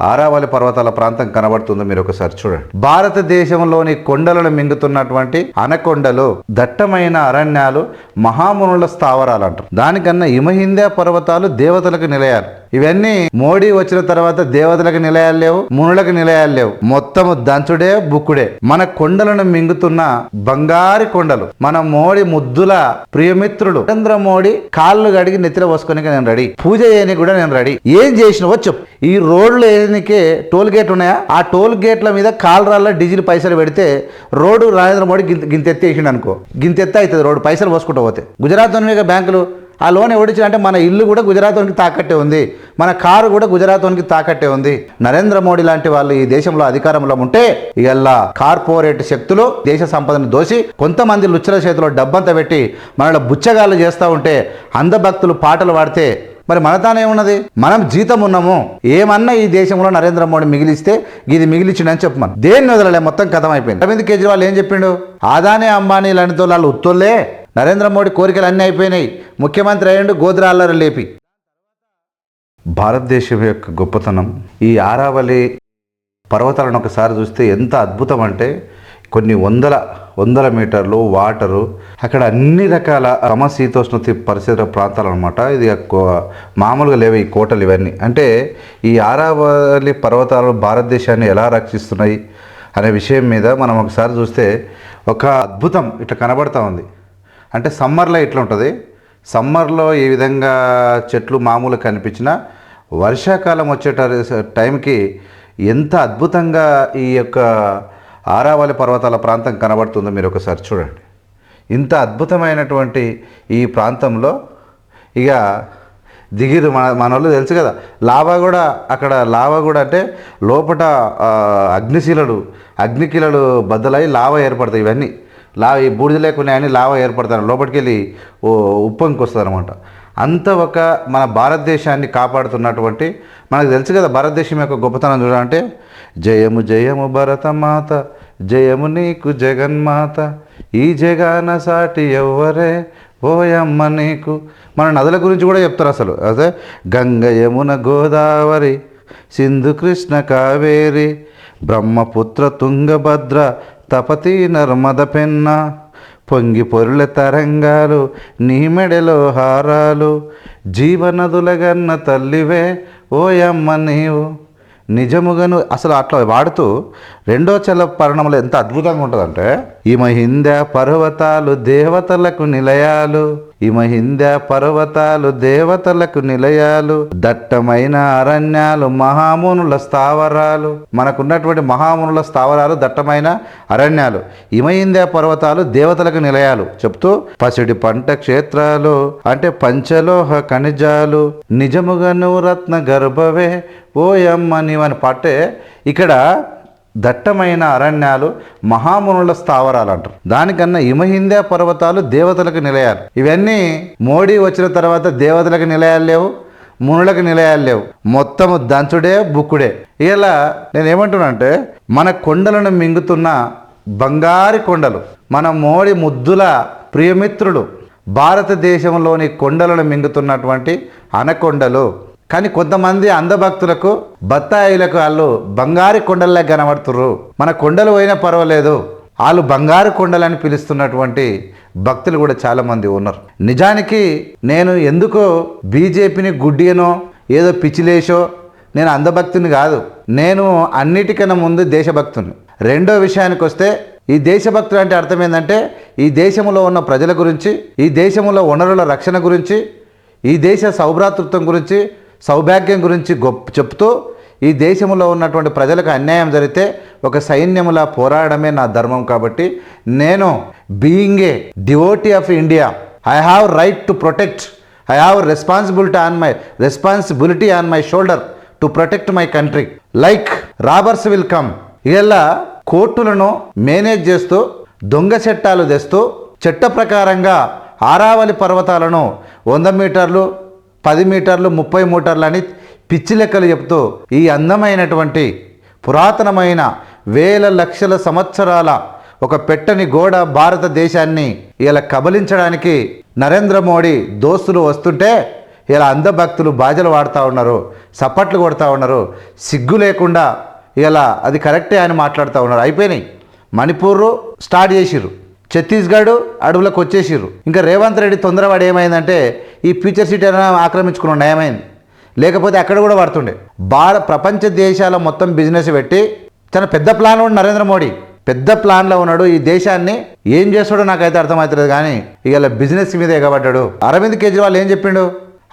ఆరావళి పర్వతాల ప్రాంతం కనబడుతుంది మీరు ఒకసారి చూడండి. భారతదేశంలోని కొండలను మింగుతున్నటువంటి అనకొండలు దట్టమైన అరణ్యాలు మహామునుల స్థావరాలు అంటారు దానికన్నా ఇమహిందే పర్వతాలు దేవతలకు నిలయాలు. ఇవన్నీ మోడీ వచ్చిన తర్వాత దేవతలకు నిలయాలు లేవు మునులకు నిలయాలు లేవు. మొత్తము దంచుడే బుక్కుడే. మన కొండలను మింగుతున్న బంగారు కొండలు. మన మోడీ ముద్దుల ప్రియమిత్రుడు నరేంద్ర మోడీ కాళ్ళు గడిగి నెత్తిలో వసుకొని నేను రెడీ. పూజ చేయని కూడా నేను రెడీ. ఏం చేసినవో చెప్పు. ఈ రోడ్లు వేయడానికి టోల్ గేట్ ఉన్నాయా? ఆ టోల్ గేట్ల మీద కాలరాల్లో డీజిల్ పైసలు పెడితే రోడ్డు నరేంద్ర మోడీ గింత గింతెత్తేసిండు అనుకో. గింతెత్త అవుతుంది రోడ్డు పైసలు పోసుకుంటూ పోతే. గుజరాత్ ఉన్నాయి బ్యాంకులు. ఆ లోన్ ఎవడిచ్చారంటే మన ఇల్లు కూడా గుజరాత్ వానికి తాకట్టే ఉంది. మన కారు కూడా గుజరాత్ వానికి తాకట్టే ఉంది. నరేంద్ర మోడీ లాంటి వాళ్ళు ఈ దేశంలో అధికారంలో ఉంటే ఇవాళ కార్పొరేట్ శక్తులు దేశ సంపదను దోసి కొంతమంది లుచ్చల చేతిలో డబ్బంతా పెట్టి మనలో బుచ్చగాళ్ళు చేస్తూ ఉంటే అందభక్తులు పాటలు పాడితే మరి మనతానే ఉన్నది? మనం జీతం ఉన్నాము. ఏమన్నా ఈ దేశంలో నరేంద్ర మోడీ మిగిలిస్తే ఇది మిగిలిచ్చిండని చెప్పమని దేన్ని వదలలే? మొత్తం కథం అయిపోయింది అరవింద్ కేజ్రీవాల్ ఏం చెప్పిండు? ఆదానే అంబానీ లాంటి వాళ్ళు ఉత్తోళ్ళే. నరేంద్ర మోడీ కోరికలు అన్నీ అయిపోయినాయి. ముఖ్యమంత్రి అయ్యండు గోద్రాల్లరు లేపి. భారతదేశం యొక్క గొప్పతనం ఈ ఆరావళి పర్వతాలను ఒకసారి చూస్తే ఎంత అద్భుతం అంటే కొన్ని వందల వందల మీటర్లు వాటరు. అక్కడ అన్ని రకాల సమశీతోష్ణ పరిసర ప్రాంతాలు అనమాట ఇది మామూలుగా లేవు ఈ కోటలు ఇవన్నీ. అంటే ఈ ఆరావళి పర్వతాలు భారతదేశాన్ని ఎలా రక్షిస్తున్నాయి అనే విషయం మీద మనం ఒకసారి చూస్తే ఒక అద్భుతం ఇట్లా కనబడతా ఉంది. అంటే సమ్మర్లో ఇట్లా ఉంటుంది? సమ్మర్లో ఈ విధంగా చెట్లు మామూలు కనిపించినా వర్షాకాలం వచ్చే టైంకి ఎంత అద్భుతంగా ఈ యొక్క ఆరావళి పర్వతాల ప్రాంతం కనబడుతుందో. మీరు ఒకసారి చూడండి. ఇంత అద్భుతమైనటువంటి ఈ ప్రాంతంలో ఇక దిగిరు మన మన వాళ్ళు తెలుసు కదా. లావా కూడా అక్కడ లావా కూడా అంటే లోపట అగ్నిశీలడు అగ్నికీలలు బద్దలై లావా ఏర్పడతాయి ఇవన్నీ. లావ ఈ బూడిద లేకున్నాయని లావా ఏర్పడతారు. లోపలికి వెళ్ళి ఓ ఉప్పంకి వస్తుంది అనమాట అంత ఒక మన భారతదేశాన్ని కాపాడుతున్నటువంటి మనకు తెలుసు కదా భారతదేశం యొక్క గొప్పతనం చూడాలంటే జయము జయము భరతమాత జయము నీకు జగన్మాత. ఈ జగాన సాటి ఎవ్వరే? ఓయమ్మ నీకు. మన నదుల గురించి కూడా చెప్తారు అసలు. అదే గంగ యమున గోదావరి సింధు కృష్ణ కావేరి బ్రహ్మపుత్ర తుంగభద్ర తపతి నర్మద పెన్న పొంగి పొరుల తరంగాలు నీ మెడలో హారాలు జీవనదులగన్న తల్లివే ఓయమ్మ నీవు. నిజముగాను అసలు అట్లా వాడుతూ రెండో చల పర్ణంలో ఎంత అద్భుతంగా ఉంటుందంటే ఈ హింద పర్వతాలు దేవతలకు నిలయాలు ఈ హింద పర్వతాలు దేవతలకు నిలయాలు దట్టమైన అరణ్యాలు మహామునుల స్థావరాలు మనకున్నటువంటి మహామునుల స్థావరాలు దట్టమైన అరణ్యాలు హిమహింద పర్వతాలు దేవతలకు నిలయాలు చెప్తూ పసిడి పంట క్షేత్రాలు అంటే పంచలోహ ఖనిజాలు నిజముగను రత్న గర్భవే ఓయమ్మ నీవని పాటే ఇక్కడ దట్టమైన అరణ్యాలు మహామునుల స్థావరాలు అంటారు దానికన్నా ఇమహిందే పర్వతాలు దేవతలకు నిలయాలు. ఇవన్నీ మోడీ వచ్చిన తర్వాత దేవతలకు నిలయాలు లేవు మునులకు నిలయాలు లేవు. మొత్తము దంచుడే బుక్కుడే. ఇలా నేను ఏమంటున్నానంటే మన కొండలను మింగుతున్న బంగారు కొండలు మన మోడీ ముద్దుల ప్రియమిత్రుడు భారతదేశంలోని కొండలను మింగుతున్నటువంటి అనకొండలు. కానీ కొంతమంది అందభక్తులకు బత్తాయిలకు వాళ్ళు బంగారు కొండల్లా కనబడుతుర్రు. మన కొండలు పోయినా పర్వాలేదు. వాళ్ళు బంగారు కొండలని పిలుస్తున్నటువంటి భక్తులు కూడా చాలామంది ఉన్నారు. నిజానికి నేను ఎందుకో బీజేపీని గుడ్డియనో ఏదో పిచ్చిలేసో నేను అందభక్తుని కాదు. నేను అన్నిటికన్నా ముందు దేశభక్తుని. రెండో విషయానికి వస్తే ఈ దేశభక్తులు అంటే అర్థం ఏంటంటే ఈ దేశంలో ఉన్న ప్రజల గురించి ఈ దేశంలో వనరుల రక్షణ గురించి ఈ దేశ సౌభ్రాతృత్వం గురించి సౌభాగ్యం గురించి గొప్ప చెప్తూ ఈ దేశంలో ఉన్నటువంటి ప్రజలకు అన్యాయం జరిగితే ఒక సైన్యములా పోరాడమే నా ధర్మం కాబట్టి నేను being a devotee of India I have right to protect I have responsibility on my responsibility on my shoulder to protect my country like robbers will come ఇలా కోర్టులను మేనేజ్ చేస్తూ దొంగ చట్టాలు తెస్తూ చట్ట ప్రకారంగా ఆరావళి పర్వతాలను వంద మీటర్లు పది మీటర్లు ముప్పై మీటర్లు అని పిచ్చి లెక్కలు చెప్తూ ఈ అందమైనటువంటి పురాతనమైన వేల లక్షల సంవత్సరాల ఒక పెట్టని గోడ భారతదేశాన్ని ఇలా కబలించడానికి నరేంద్ర మోడీ దోస్తులు వస్తుంటే ఇలా అందభక్తులు బాజలు వాడుతూ ఉన్నారు సప్పట్లు కొడతా ఉన్నారు సిగ్గు లేకుండా ఇలా అది కరెక్టే అని మాట్లాడుతూ ఉన్నారు. అయిపోయినాయి. మణిపూర్ స్టార్ట్ చేసిర్రు. ఛత్తీస్గఢ్ అడవులకు వచ్చేసిర్రు. ఇంకా రేవంత్ రెడ్డి తొందరవాడు ఏమైందంటే ఈ ఫ్యూచర్ సిటీ అనేది ఆక్రమించుకున్న నయమైంది. లేకపోతే అక్కడ కూడా పడుతుండే. భారత ప్రపంచ దేశాల మొత్తం బిజినెస్ పెట్టి చాలా పెద్ద ప్లాన్ ఉన్నాడు నరేంద్ర మోడీ. పెద్ద ప్లాన్లో ఉన్నాడు ఈ దేశాన్ని ఏం చేస్తాడో నాకైతే అర్థమవుతుంది కానీ ఇవాళ బిజినెస్ మీద ఎగబడ్డాడు. అరవింద్ కేజ్రీవాల్ ఏం చెప్పిండు?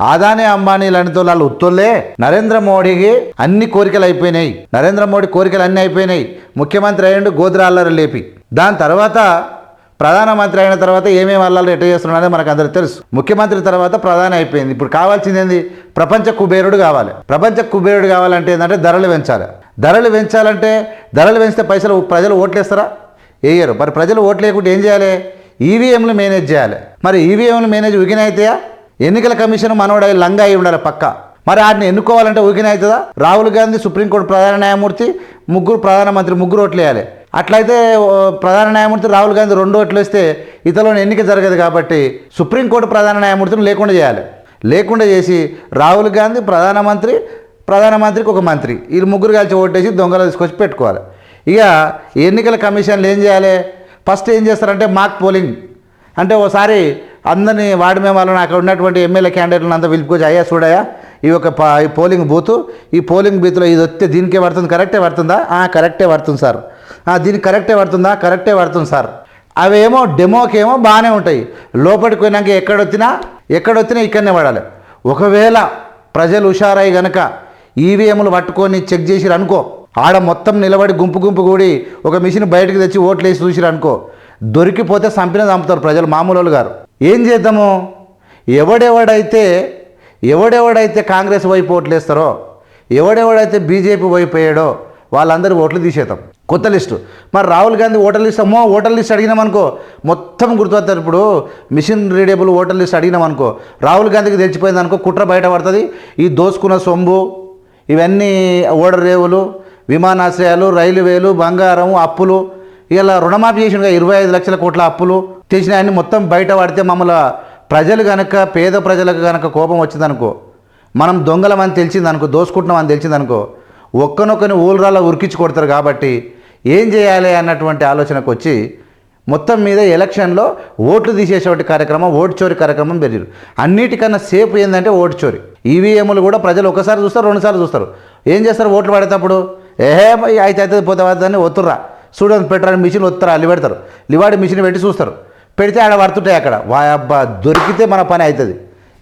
ఆదానే అంబానీ లాంటి వాళ్ళు ఉత్తోళ్ళే నరేంద్ర మోడీకి అన్ని కోరికలు అయిపోయినాయి. నరేంద్ర మోడీ కోరికలు అన్ని అయిపోయినాయి. ముఖ్యమంత్రి అయ్యిండు గోద్రాల్లరు లేపి. దాని తర్వాత ప్రధానమంత్రి అయిన తర్వాత ఏమేమి అల్లాలు ఎట్ట చేస్తున్నాడో మనకు అందరికి తెలుసు. ముఖ్యమంత్రి తర్వాత ప్రధాని అయిపోయింది. ఇప్పుడు కావాల్సింది ఏంది? ప్రపంచ కుబేరుడు కావాలి. ప్రపంచ కుబేరుడు కావాలంటే ఏంటంటే ధరలు పెంచాలి. ధరలు పెంచాలంటే ధరలు పెంచితే పైసలు ప్రజలు ఓట్లేస్తారా? వేయరు. మరి ప్రజలు ఓట్లు వేయకుండా ఏం చేయాలి? ఈవీఎంలు మేనేజ్ చేయాలి. మరి ఈవీఎంలు మేనేజ్ ఉగిన అవుతాయా ఎన్నికల కమిషన్ మనోడ లంగా అయి ఉండాలి పక్క. మరి వాటిని ఎన్నుకోవాలంటే ఊకిన అవుతుందా? రాహుల్ గాంధీ సుప్రీంకోర్టు ప్రధాన న్యాయమూర్తి ముగ్గురు ప్రధానమంత్రి ముగ్గురు ఓట్లు వేయాలి. అట్లయితే ప్రధాన న్యాయమూర్తి రాహుల్ గాంధీ రెండు ఓట్లు వేస్తే ఇతరులను ఎన్నిక జరగదు కాబట్టి సుప్రీంకోర్టు ప్రధాన న్యాయమూర్తిని లేకుండా చేయాలి. లేకుండా చేసి రాహుల్ గాంధీ ప్రధానమంత్రి ప్రధానమంత్రికి ఒక మంత్రి. వీళ్ళు ముగ్గురు కలిసి ఓటేసి దొంగలు తీసుకొచ్చి పెట్టుకోవాలి. ఇక ఎన్నికల కమిషన్లు ఏం చేయాలి? ఫస్ట్ ఏం చేస్తారంటే మాక్ పోలింగ్. అంటే ఓసారి అందరినీ వార్డు మెంబర్లను అక్కడ ఉన్నటువంటి ఎమ్మెల్యే క్యాండిడేట్లను అంతా పిలుపుకొచ్చి అయ్యా చూడయా ఈ యొక్క ఈ పోలింగ్ బూత్ ఈ పోలింగ్ బూత్లో ఇది వస్తే దీనికే పడుతుంది కరెక్టే పడుతుందా? కరెక్టే పడుతుంది సార్. దీనికి కరెక్టే పడుతుందా? కరెక్టే పడుతుంది సార్. అవేమో డెమోకేమో బాగానే ఉంటాయి. లోపలికి పోయినాక ఎక్కడొచ్చినా ఎక్కడొచ్చినా ఇక్కడనే పడాలి. ఒకవేళ ప్రజలు హుషారై గనక ఈవీఎంలు పట్టుకొని చెక్ చేసిరు అనుకో ఆడ మొత్తం నిలబడి గుంపు గుంపు కూడి ఒక మిషన్ బయటకు తెచ్చి ఓట్లు వేసి చూసిరు అనుకో దొరికిపోతే చంపిన చంపుతారు ప్రజలు మామూలు వాళ్ళు గారు. ఏం చేద్దాము? ఎవడెవడైతే ఎవడెవడైతే కాంగ్రెస్ వైపు ఓట్లు వేస్తారో ఎవడెవడైతే బీజేపీ వైపు వేయడో వాళ్ళందరూ ఓట్లు తీసేద్దాం. కొత్త లిస్టు. మరి రాహుల్ గాంధీ ఓటర్ లిస్ట్ అమ్మో ఓటర్ లిస్ట్ అడిగినామనుకో మొత్తం గుర్తుపడతారు. ఇప్పుడు మిషన్ రీడేబుల్ ఓటర్ లిస్ట్ అడిగినామనుకో రాహుల్ గాంధీకి తెలిసిపోయింది అనుకో కుట్ర బయటపడుతుంది ఈ దోసుకున్న సొంబు ఇవన్నీ ఓడర్ రేవులు విమానాశ్రయాలు రైల్వేలు బంగారం అప్పులు ఇలా రుణమాఫీ చేసిన ఇరవై ఐదు లక్షల కోట్ల అప్పులు చేసిన అన్ని మొత్తం బయట పడితే మమ్మల్ని ప్రజలు కనుక పేద ప్రజలకు కనుక కోపం వచ్చిందనుకో మనం దొంగలమని తెలిసిందనుకో దోసుకుంటున్నామని తెలిసిందనుకో ఒక్కనొక్కని ఊళ్ళరాల్లో ఉరికించి కొడతారు కాబట్టి ఏం చేయాలి అన్నటువంటి ఆలోచనకు వచ్చి మొత్తం మీద ఎలక్షన్లో ఓట్లు తీసేసేటువంటి కార్యక్రమం ఓటు చోరీ కార్యక్రమం పెరిగారు. అన్నిటికన్నా సేఫ్ ఏంటంటే ఓటు చోరీ. ఈవీఎంలు కూడా ప్రజలు ఒకసారి చూస్తారు రెండుసార్లు చూస్తారు. ఏం చేస్తారు ఓట్లు పడేటప్పుడు? ఏహే అయితే అయితే పోతే అని ఒత్తుర్రా. చూడండి పెట్టడానికి మిషన్ ఒత్తురా అల్లి పెడతారు. లివాడి మిషన్ పెట్టి చూస్తారు. పెడితే ఆడ పడుతుంటాయి అక్కడ. వా అబ్బా దొరికితే మన పని అవుతుంది.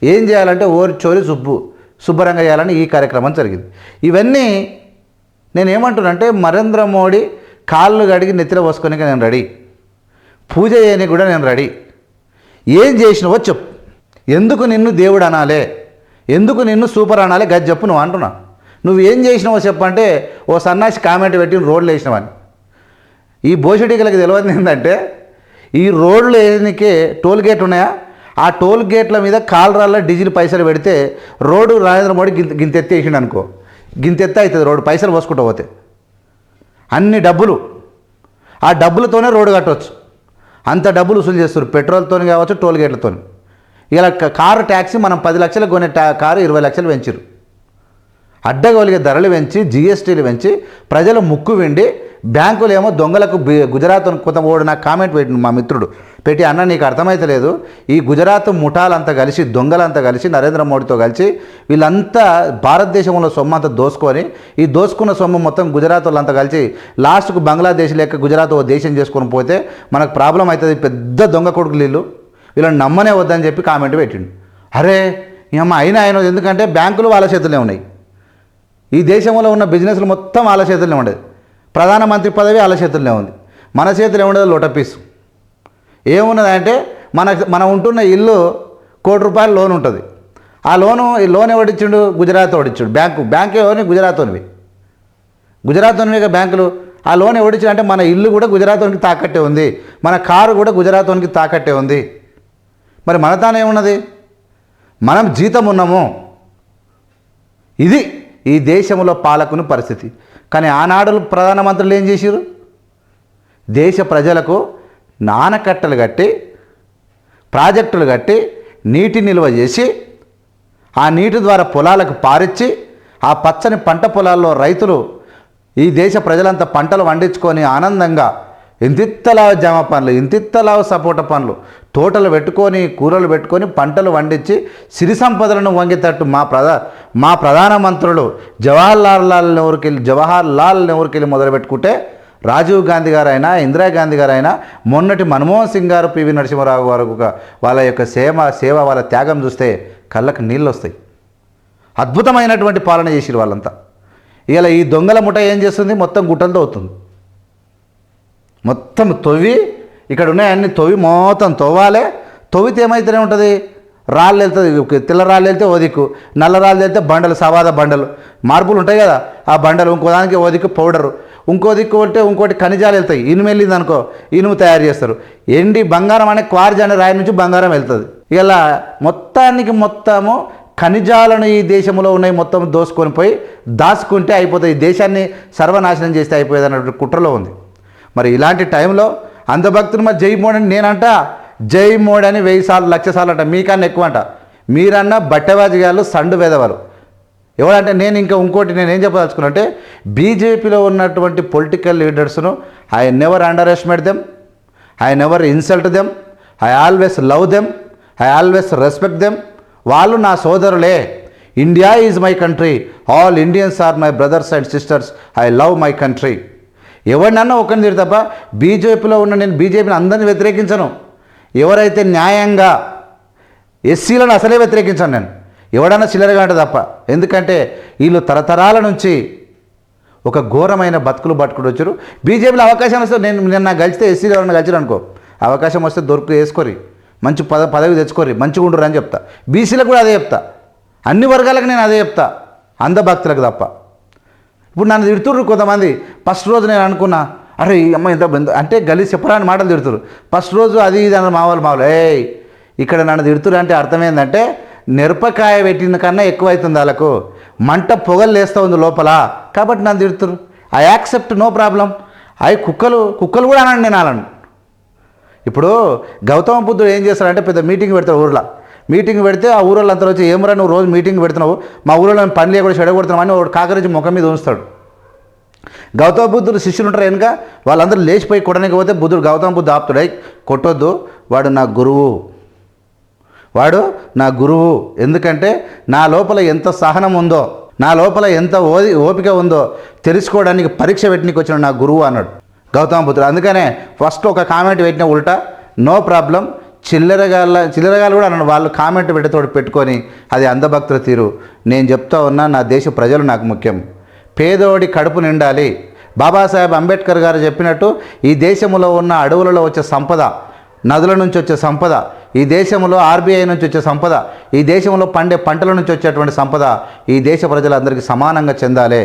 ఏం చేయాలంటే ఓరి చోరీ సుబ్బు శుభ్రంగా చేయాలని ఈ కార్యక్రమం జరిగింది. ఇవన్నీ నేను ఏమంటున్నానంటే నరేంద్ర మోడీ కాళ్ళు కడిగి నెత్తిలో పోసుకోనికి నేను రెడీ. పూజ చేయడానికి కూడా నేను రెడీ. ఏం చేసినవో చెప్పు. ఎందుకు నిన్ను దేవుడు అనాలే? ఎందుకు నిన్ను సూపర్ అనాలే? గది చెప్పు నువ్వు అంటున్నా. నువ్వు ఏం చేసినావో చెప్పంటే ఓ సన్నాసి కామెంట్ పెట్టి రోడ్లు వేసినవని ఈ భోషడికలకు తెలియదు ఏంటంటే ఈ రోడ్లు వేయడానికే టోల్ గేట్ ఉన్నాయా? ఆ టోల్ గేట్ల మీద కాలరాల్లో డీజిల్ పైసలు పెడితే రోడ్డు నరేంద్ర మోడీ గింత గింతెత్తి వేసిండు అనుకో అవుతుంది రోడ్డు పైసలు పోసుకుంటూ పోతే. అన్ని డబ్బులు. ఆ డబ్బులతోనే రోడ్డు కట్టవచ్చు అంత డబ్బులు వసూలు చేస్తారు. పెట్రోల్తో కావచ్చు టోల్ గేట్లతో ఇలా కారు ట్యాక్సీ మనం పది లక్షలు కొనే టా కారు ఇరవై లక్షలు పెంచారు అడ్డగోలిగే ధరలు పెంచి జిఎస్టీలు పెంచి ప్రజలు ముక్కు వెండి బ్యాంకులు ఏమో దొంగలకు గుజరాత్ కొంత ఓడు నాకు కామెంట్ పెట్టిన మా మిత్రుడు. పెట్టి అన్న నీకు అర్థమైతలేదు. ఈ గుజరాత్ ముఠాలంతా కలిసి దొంగలంతా కలిసి నరేంద్ర మోడీతో కలిసి వీళ్ళంతా భారతదేశంలో సొమ్ము అంతా దోసుకొని ఈ దోసుకున్న సొమ్ము మొత్తం గుజరాత్ వాళ్ళంతా కలిసి లాస్ట్కు బంగ్లాదేశ్ లేక గుజరాత్ ఓ దేశం చేసుకొని పోతే మనకు ప్రాబ్లం అవుతుంది పెద్ద దొంగ కొడుకులు వీళ్ళు. వీళ్ళని నమ్మనే వద్దని చెప్పి కామెంట్ పెట్టిండు. అరే ఈ అమ్మ అయినా అయినా ఎందుకంటే బ్యాంకులు వాళ్ళ చేతులే ఉన్నాయి. ఈ దేశంలో ఉన్న బిజినెస్లు మొత్తం వాళ్ళ చేతుల్లో ఉండేది. ప్రధానమంత్రి పదవి వాళ్ళ చేతుల్లో ఉంది. మన చేతిలో ఉండేది లోటపీసు. ఏమున్నదంటే మన మనం ఉంటున్న ఇల్లు కోటి రూపాయల లోన్ ఉంటుంది. ఆ లోను ఈ లోన్ ఎవడిచ్చిండు? గుజరాత్ ఓడిచ్చిండు బ్యాంకు బ్యాంక్ ఎవరిని? గుజరాత్లోనివి గుజరాత్లోనివిగా బ్యాంకులు. ఆ లోన్ ఎవడిచ్చిండు అంటే మన ఇల్లు కూడా గుజరాత్లోనికి తాకట్టే ఉంది. మన కారు కూడా గుజరాత్లోనికి తాకట్టే ఉంది. మరి మన తాను ఏమున్నది? మనం జీతం ఉన్నాము. ఇది ఈ దేశంలో పాలకుని పరిస్థితి. కానీ ఆనాడు ప్రధానమంత్రులు ఏం చేశారు దేశ ప్రజలకు నానకట్టలు కట్టి ప్రాజెక్టులు కట్టి నీటి నిల్వ చేసి ఆ నీటి ద్వారా పొలాలకు పారిచ్చి ఆ పచ్చని పంట పొలాల్లో రైతులు ఈ దేశ ప్రజలంతా పంటలు పండించుకొని ఆనందంగా ఇంతిత్తలావు జామ పండ్లు ఇంతిత్తలావు సపోటా పండ్లు తోటలు పెట్టుకొని కూరలు పెట్టుకొని పంటలు పండించి సిరి సంపదలను వంగేటట్టు మా ప్రధా మా ప్రధానమంత్రులు జవహర్లాల్ లాల్ నెహ్రూకి వెళ్ళి జవహర్ లాల్ నెహ్రూకి వెళ్ళి మొదలు పెట్టుకుంటే రాజీవ్ గాంధీ గారైనా ఇందిరాగాంధీ గారైనా మొన్నటి మన్మోహన్ సింగ్ గారు పివి నరసింహారావు గారు వాళ్ళ యొక్క సేవ సేవ వాళ్ళ త్యాగం చూస్తే కళ్ళకు నీళ్ళు వస్తాయి. అద్భుతమైనటువంటి పాలన చేసిరు వాళ్ళంతా. ఇలా ఈ దొంగల ముఠ ఏం చేస్తుంది? మొత్తం గుట్టలతో అవుతుంది. మొత్తం తొవ్వి ఇక్కడ ఉన్నాయన్నీ తొవ్వి మొత్తం తవ్వాలి. తవ్వితే ఏమైతేనే ఉంటుంది? రాళ్ళు వెళ్తుంది తెల్ల రాళ్ళు వెళ్తే ఓదిక్కు నల్ల రాళ్ళు వెళ్తే బండలు సవాద బండలు. మార్పులు ఉంటాయి కదా ఆ బండలు ఇంకో దానికి ఓదిక్కు పౌడరు. ఇంకో దిక్కు ఉంటే ఇంకోటి ఖనిజాలు వెళ్తాయి. ఇనుము వెళ్ళింది అనుకో ఇనుము తయారు చేస్తారు. ఎండి బంగారం అనే క్వార్జ్ అనే రాయి నుంచి బంగారం వెళ్తుంది. ఇలా మొత్తానికి మొత్తము ఖనిజాలను ఈ దేశంలో ఉన్నాయి మొత్తం దోసుకొని పోయి దాచుకుంటే అయిపోతుంది ఈ దేశాన్ని సర్వనాశనం చేస్తే అయిపోయేది అన్నటువంటి కుట్రలో ఉంది. మరి ఇలాంటి టైంలో అంధభక్తులు మరి జైపోండి నేనంటా జై మోడీ అని వెయ్యి సార్లు లక్ష సార్లు అంట. మీకన్నా ఎక్కువ అంట మీరన్నా బట్టవాజిగాళ్ళు సండు వేదవారు ఎవరంటే నేను ఇంకా ఇంకోటి నేను ఏం చెప్పదలుచుకున్నా అంటే బీజేపీలో ఉన్నటువంటి political లీడర్స్ను I never underestimate them. I never insult them. I always love them. I always respect them. వాళ్ళు నా సోదరులే. India is my country. All Indians are my brothers and sisters. I love my country. ఎవరినన్నా ఒకరిని తిరు తప్ప బీజేపీలో ఉన్న నేను బీజేపీని అందరిని వ్యతిరేకించను. ఎవరైతే న్యాయంగా ఎస్సీలను అసలే వ్యతిరేకించాను నేను ఎవడన్నా చిల్లరగా అంటే తప్ప. ఎందుకంటే వీళ్ళు తరతరాల నుంచి ఒక ఘోరమైన బతుకులు బతుకుడు వచ్చారు. బీజేపీలో అవకాశం వస్తే నేను నేను నాకు కలిస్తే ఎస్సీలు ఎవరన్నా కలిసిరు అనుకో. అవకాశం వస్తే దొరుకు వేసుకోరి మంచి పద పదవి తెచ్చుకోరి మంచిగా ఉండరు అని చెప్తా. బీసీలకు కూడా అదే చెప్తా. అన్ని వర్గాలకు నేను అదే చెప్తా. అందభక్తులకు తప్ప. ఇప్పుడు నన్ను తిడుతుర్రు కొంతమంది. ఫస్ట్ రోజు నేను అనుకున్నా అరే ఈ అమ్మ ఎంత బంధు అంటే గలీజ్ చెప్పరాని మాటలు తిడుతురు ఫస్ట్ రోజు అది ఇది అన్న మావాళ్ళు మావాళ్ళు ఏయ్ ఇక్కడ నన్ను తిడుతురు అంటే అర్థం ఏంటంటే మిరపకాయ పెట్టిన కన్నా ఎక్కువ అవుతుంది వాళ్ళకు మంట పొగలు లేస్తూ ఉంది లోపల. కాబట్టి నన్ను తిడుతురు ఐ యాక్సెప్ట్ నో ప్రాబ్లం. అవి కుక్కలు కుక్కలు కూడా అనండి నేను అలాను ఇప్పుడు గౌతమ బుద్ధుడు ఏం చేస్తాడంటే పెద్ద మీటింగ్ పెడతాడు ఊర్లో. మీటింగ్ పెడితే ఆ ఊరోళ్ళు అంతా వచ్చి ఏమరా నువ్వు రోజు మీటింగ్ పెడుతున్నావు? మా ఊరిలో పని లేకుండా చెడగొడుతున్నావు? అని వాడు కాకరించి ముఖం మీద ఉంచుతాడు. గౌతమ బుద్ధుడు శిష్యులు ఉంటారు వెనుక వాళ్ళందరూ లేచిపోయి కొట్టడానికి పోతే బుద్ధుడు గౌతమ బుద్ధు ఆపుతాడు కొట్టొద్దు వాడు నా గురువు. వాడు నా గురువు. ఎందుకంటే నా లోపల ఎంత సహనం ఉందో నా లోపల ఎంత ఓది ఓపిక ఉందో తెలుసుకోవడానికి పరీక్ష పెట్టడానికి వచ్చిన నా గురువు అన్నాడు గౌతమ బుద్ధుడు. అందుకనే ఫస్ట్ ఒక కామెంట్ పెట్టిన ఉల్టా నో ప్రాబ్లం. చిల్లరగాళ్ళ చిల్లరగాళ్ళు కూడా అన్నాడు వాళ్ళు కామెంట్ పెట్టేతోడు పెట్టుకొని అది అందభక్తుల తీరు. నేను చెప్తా ఉన్నా నా దేశ ప్రజలు నాకు ముఖ్యం. పేదోడి కడుపు నిండాలి. బాబాసాహెబ్ అంబేద్కర్ గారు చెప్పినట్టు ఈ దేశంలో ఉన్న అడవులలో వచ్చే సంపద నదుల నుంచి వచ్చే సంపద ఈ దేశంలో ఆర్బీఐ నుంచి వచ్చే సంపద ఈ దేశంలో పండే పంటల నుంచి వచ్చేటువంటి సంపద ఈ దేశ ప్రజలందరికీ సమానంగా చెందాలి.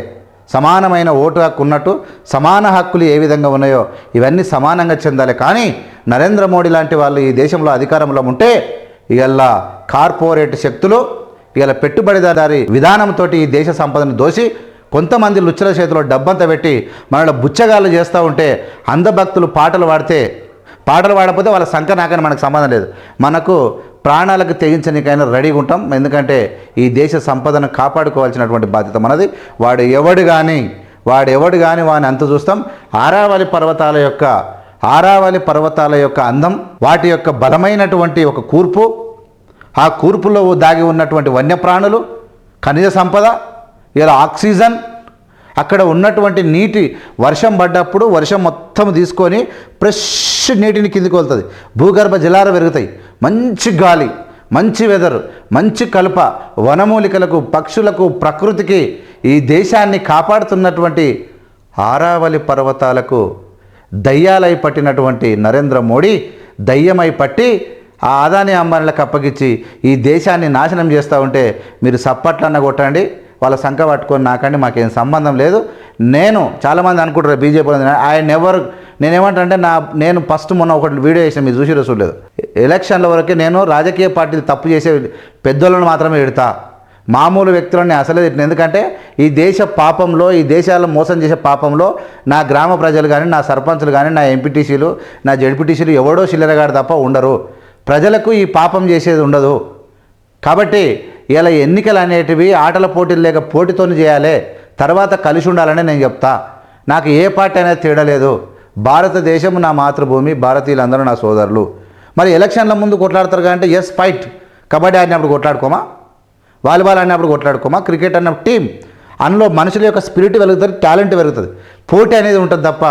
సమానమైన ఓటు హక్కు ఉన్నట్టు సమాన హక్కులు ఏ విధంగా ఉన్నాయో ఇవన్నీ సమానంగా చెందాలి. కానీ నరేంద్ర మోడీ లాంటి వాళ్ళు ఈ దేశంలో అధికారంలో ఉంటే ఇవాళ కార్పొరేట్ శక్తులు ఇవాళ పెట్టుబడిదారి విధానంతో ఈ దేశ సంపదను దోసి కొంతమంది లుచ్చల చేతిలో డబ్బంతా పెట్టి మనలో బుచ్చగాళ్ళు చేస్తూ ఉంటే అంధభక్తులు పాటలు పాడితే పాటలు పాడకపోతే వాళ్ళ సంఖ్య నాకని మనకు సంబంధం లేదు. మనకు ప్రాణాలకు తెగించనికైనా రెడీగా ఉంటాం. ఎందుకంటే ఈ దేశ సంపదను కాపాడుకోవాల్సినటువంటి బాధ్యత మనది. వాడు ఎవడు కానీ వాడు ఎవడు కానీ వాడిని అంత చూస్తాం. ఆరావళి పర్వతాల యొక్క ఆరావళి పర్వతాల యొక్క అందం వాటి యొక్క బలమైనటువంటి ఒక కూర్పు ఆ కూర్పులో దాగి ఉన్నటువంటి వన్యప్రాణులు ఖనిజ సంపద ఇలా ఆక్సిజన్ అక్కడ ఉన్నటువంటి నీటి వర్షం పడ్డప్పుడు వర్షం మొత్తం తీసుకొని ఫ్రెష్ నీటిని కిందికి వెళ్తుంది భూగర్భ జలాలు పెరుగుతాయి. మంచి గాలి మంచి వెదర్ మంచి కలుప వనమూలికలకు పక్షులకు ప్రకృతికి ఈ దేశాన్ని కాపాడుతున్నటువంటి ఆరావళి పర్వతాలకు దయ్యాలై పట్టినటువంటి నరేంద్ర మోడీ దయ్యమై పట్టి ఆ ఆదాని అంబానీలకు అప్పగించి ఈ దేశాన్ని నాశనం చేస్తూ ఉంటే మీరు సప్పట్లన్న కొట్టండి. వాళ్ళ సంఖ పట్టుకొని నాకండి మాకేం సంబంధం లేదు. నేను చాలామంది అనుకుంటారు బీజేపీ ఆయన ఎవరు? నేనేమంటే నా నేను ఫస్ట్ మొన్న ఒకటి వీడియో చేసిన మీరు చూసి చూడలేదు. ఎలక్షన్ల వరకే నేను రాజకీయ పార్టీలు తప్పు చేసే పెద్దోళ్ళను మాత్రమే ఎడతా. మామూలు వ్యక్తులని అసలే తిట్టిన. ఎందుకంటే ఈ దేశ పాపంలో ఈ దేశాలను మోసం చేసే పాపంలో నా గ్రామ ప్రజలు కానీ నా సర్పంచులు కానీ నా ఎంపీటీసీలు నా జడ్పీటీసీలు ఎవడో చిల్లరగాడు తప్ప ఉండరు. ప్రజలకు ఈ పాపం చేసేది ఉండదు. కాబట్టి ఇలా ఎన్నికలు అనేటివి ఆటల పోటీలు లేక పోటీతోనే చేయాలి. తర్వాత కలిసి ఉండాలని నేను చెప్తా. నాకు ఏ పార్టీ అనేది తేడలేదు భారతదేశం నా మాతృభూమి భారతీయులందరూ నా సోదరులు. మరి ఎలక్షన్ల ముందు కొట్లాడతారు అంటే ఎస్ ఫైట్ కబడ్డీ ఆడినప్పుడు కొట్లాడుకోమా? వాలీబాల్ ఆడినప్పుడు కొట్లాడుకోమా? క్రికెట్ అన్న టీం అందులో మనుషుల యొక్క స్పిరిట్ పెరుగుతుంది టాలెంట్ పెరుగుతుంది పోటీ అనేది ఉంటుంది తప్ప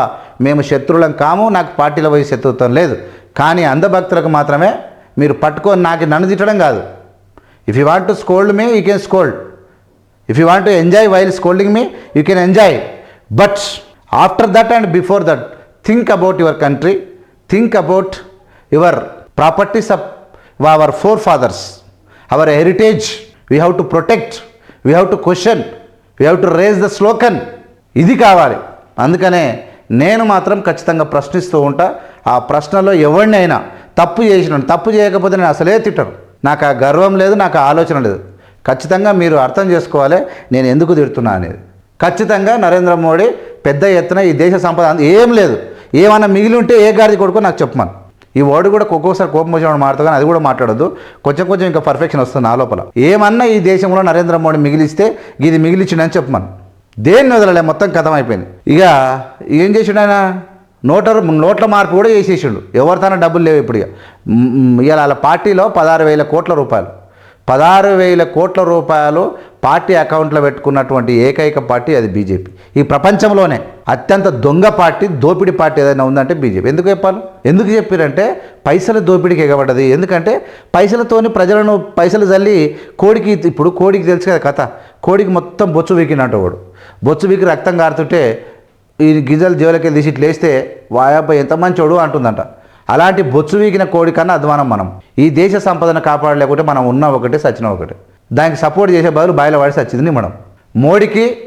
మేము శత్రువులం కాము నాకు పార్టీలో పోయి శత్రుత్వం లేదు. కానీ అంధభక్తులకు మాత్రమే మీరు పట్టుకొని నాకు నన్ను తిట్టడం కాదు. If you want to scold me you can scold if you want to enjoy while scolding me you can enjoy but after that and before that think about your country think about your properties of our forefathers our heritage we have to protect we have to question we have to raise the slogan ఇది కావాలి. అందుకనే నేను మాత్రం ఖచ్చితంగా ప్రశ్నిస్తూ ఉంటా. ఆ ప్రశ్నలో ఎవరినైనా తప్పు చేసినాను తప్పు చేయకపోతే నేను అసలే తిట్టను. నాకు ఆ గర్వం లేదు నాకు ఆలోచన లేదు. ఖచ్చితంగా మీరు అర్థం చేసుకోవాలి నేను ఎందుకు తిడుతున్నా అనేది. ఖచ్చితంగా నరేంద్ర మోడీ పెద్ద ఎత్తున ఈ దేశ సంపద ఏం లేదు. ఏమన్నా మిగిలి ఉంటే ఏ గాడిది కొడుకో నాకు చెప్పమను. ఈ వర్డ్ కూడా ఒక్కొక్కసారి కోపం వచ్చినప్పుడు మాట్లాడదు కానీ అది కూడా మాట్లాడద్దు. కొంచెం కొంచెం ఇంకా పర్ఫెక్షన్ వస్తుంది నా లోపల. ఏమన్నా ఈ దేశంలో నరేంద్ర మోడీ మిగిలిస్తే ఇది మిగిలిచ్చిండని చెప్పమను. దేన్ని వదలలే మొత్తం కథం అయిపోయింది. ఇక ఏం చేసిండు ఆయన? నోటర్ నోట్ల మార్పు కూడా చేసేసిండు. ఎవరితోనే డబ్బులు లేవు ఇప్పుడు ఇక. ఇవాళ వాళ్ళ పార్టీలో పదహారు వేల కోట్ల రూపాయలు. పదహారు వేల కోట్ల రూపాయలు పార్టీ అకౌంట్లో పెట్టుకున్నటువంటి ఏకైక పార్టీ అది బీజేపీ. ఈ ప్రపంచంలోనే అత్యంత దొంగ పార్టీ దోపిడీ పార్టీ ఏదైనా ఉందంటే బీజేపీ. ఎందుకు చెప్పాలి? ఎందుకు చెప్పారంటే పైసల దోపిడీకి ఎగబడ్డది. ఎందుకంటే పైసలతోని ప్రజలను పైసలు చల్లి కోడికి ఇప్పుడు కోడికి తెలుసు కదా కథ. కోడికి మొత్తం బొచ్చు వీకినట్టు వాడు. బొచ్చు వీకి రక్తం కారుతుంటే ఈ గిజలు జోలకి తీసి ఇట్లా వేస్తే వాయప్ప ఎంత మంచోడు అంటుందంట. అలాంటి బొచ్చు వీకిన కోడి కన్నా అధ్వానం మనం. ఈ దేశ సంపదను కాపాడలేకుంటే మనం ఉన్న ఒకటే సచిన ఒకటే. దానికి సపోర్ట్ చేసే బదులు బయలు వాడి సచ్చింది మనం. మోడీకి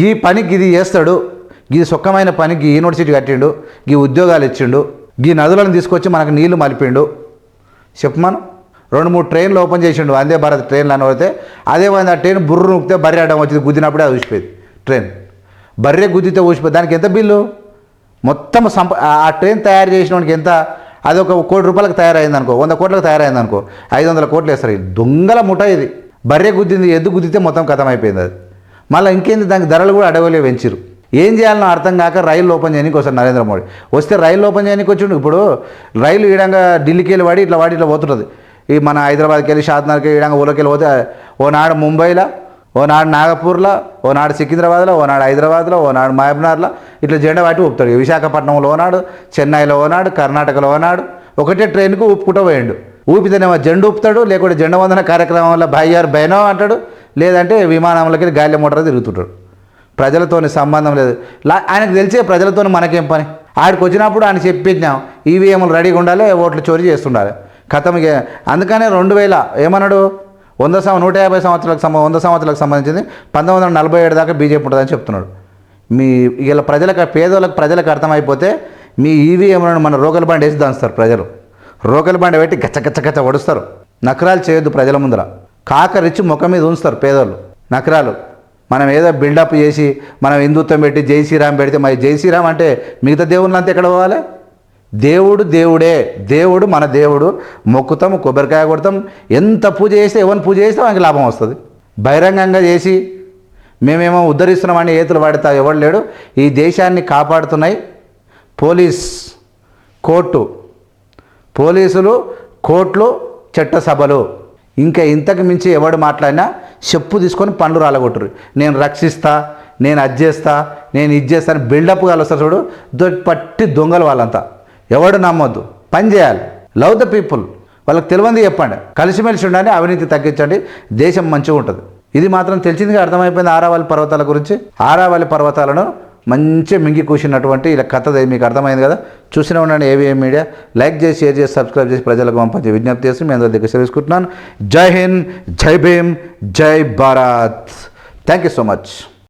గీ పని గిది చేస్తాడు. గీ సుఖమైన పని గీ యూనివర్సిటీ కట్టిండు. గీ ఉద్యోగాలు ఇచ్చిండు. గీ నదులను తీసుకొచ్చి మనకు నీళ్ళు మలిపిండు. చెప్పమను రెండు మూడు ట్రైన్లు ఓపెన్ చేసిండు. వందే భారత్ ట్రైన్లు అని అయితే అదే ఆ ట్రైన్ బుర్రు నొక్కితే బర్రె ఆడడం వచ్చింది. గుద్దినప్పుడే అది ఊసిపోయింది. ట్రైన్. బర్రె గుద్దితో ఊసిపోయి దానికి ఎంత బిల్లు? మొత్తం సంప ఆ- ట్రైన్ తయారు చేసిన వాడికి ఎంత? అది ఒక కోటి రూపాయలకు తయారైంది అనుకో వంద కోట్లకు తయారైందనుకో ఐదు వందల కోట్లు వేస్తారు. దొంగల ముఠ ఇది. బర్రె గుద్దింది ఎద్దు గుద్దితే మొత్తం కథం అయిపోయింది అది. మళ్ళీ ఇంకేంది? దానికి ధరలు కూడా అడవిలో పెంచారు ఏం చేయాలనో అర్థం కాక రైలు ఓపెన్ చేయడానికి వస్తారు నరేంద్ర మోడీ. వస్తే రైలు ఓపెన్ చేయడానికి వచ్చిండు. ఇప్పుడు రైలు ఈడంగా ఢిల్లీకి వెళ్ళి వాడి ఇట్లా వాడి ఇట్లా పోతుంటుంది. ఈ మన హైదరాబాద్కి వెళ్ళి షాద్నగర్కి ఈడంగా ఊళ్ళోకి వెళ్ళి పోతే ఓనాడు ముంబైలో ఓనాడు నాగపూర్లో ఓనాడు సికింద్రాబాద్లో ఓనాడు హైదరాబాద్లో ఓనాడు మహబూబ్నగర్లో ఇట్లా జెండా వాటి ఊపుతాడు. విశాఖపట్నంలో ఓనాడు చెన్నైలో ఓనాడు కర్ణాటకలో ఓనాడు. ఒకటే ట్రైన్కు ఊపుకుంటూ పోయిండు. ఊపితేనేమో జెండా ఊపుతాడు లేకుంటే జెండా వందన కార్యక్రమంలో భయ్యారు బైనో అంటాడు లేదంటే విమానంలోకి గాలి మోటార్ తిరుగుతుంటాడు. ప్రజలతోని సంబంధం లేదు. లా- ఆయనకు తెలిసే ప్రజలతో మనకేం పని? ఆడికి వచ్చినప్పుడు ఆయన చెప్పినాం ఈవీఎంలు రెడీగా ఉండాలి ఓట్లు చోరీ చేస్తుండాలి. కథం అందుకనే రెండు వేల ఏమన్నాడు? వంద సంవ నూట యాభై సంవత్సరాలకు సంబంధం వంద సంవత్సరాలకు సంబంధించింది పంతొమ్మిది వందల నలభై ఏడు దాకా బీజేపీ ఉంటుందని చెప్తున్నాడు. మీ ఇలా ప్రజలకు పేదోళ్ళకి ప్రజలకు అర్థమైపోతే మీ ఈవీఎంలను మన రోగల బండి వేసి సార్ ప్రజలు. రోగల బండి పెట్టి గచ్చగచ్చగచ్చ ఒడుస్తారు. నకరాలు చేయొద్దు ప్రజల ముందర. కాకరిచ్చి ముఖం మీద ఉంచుతారు పేదోళ్ళు నకరాలు. మనం ఏదో బిల్డప్ చేసి మనం హిందుత్వం పెట్టి జై శ్రీరామ్ పెడితే మరి జై శ్రీరామ్ అంటే మిగతా దేవుళ్ళంతా ఎక్కడ పోవాలి? దేవుడు దేవుడే దేవుడు మన దేవుడు మొక్కుతాం కొబ్బరికాయ కొడతాం ఎంత పూజ చేస్తే ఎవరిని పూజ చేస్తే మనకి లాభం వస్తుంది. బహిరంగంగా చేసి మేమేమో ఉద్ధరిస్తున్నామని ఏతులు వాడితే ఎవడు లేడు. ఈ దేశాన్ని కాపాడుతున్నాయి పోలీస్ కోర్టు. పోలీసులు కోర్టులు చట్టసభలు. ఇంకా ఇంతకు మించి ఎవడు మాట్లాడినా చెప్పు తీసుకొని పండ్లు రాలగొట్టరు నేను రక్షిస్తా నేను అది చేస్తా నేను ఇది చేస్తాను బిల్డప్ వస్తారు చూడు. పట్టి దొంగలు వాళ్ళంతా. ఎవడు నమ్మొద్దు. పని చేయాలి. లవ్ ద పీపుల్ వాళ్ళకి తెలియంది చెప్పండి. కలిసిమెలిసి ఉండండి అవినీతి తగ్గించండి. దేశం మంచిగా ఉంటుంది. ఇది మాత్రం తెలిసిందిగా అర్థమైపోయింది ఆరావాలి పర్వతాల గురించి. ఆరావాలి పర్వతాలను మంచి మింగి కూర్చున్నటువంటి ఇలా కథ మీకు అర్థమైంది కదా. చూసిన ఉండండి ఏవిఎం మీడియా లైక్ చేసి షేర్ చేసి సబ్స్క్రైబ్ చేసి ప్రజలకు పంపించి విజ్ఞప్తి చేసి మీ అందరి దగ్గర సెలవుకుంటున్నాను. జై హింద్ జై భీమ్ జై Bharat. Thank you so much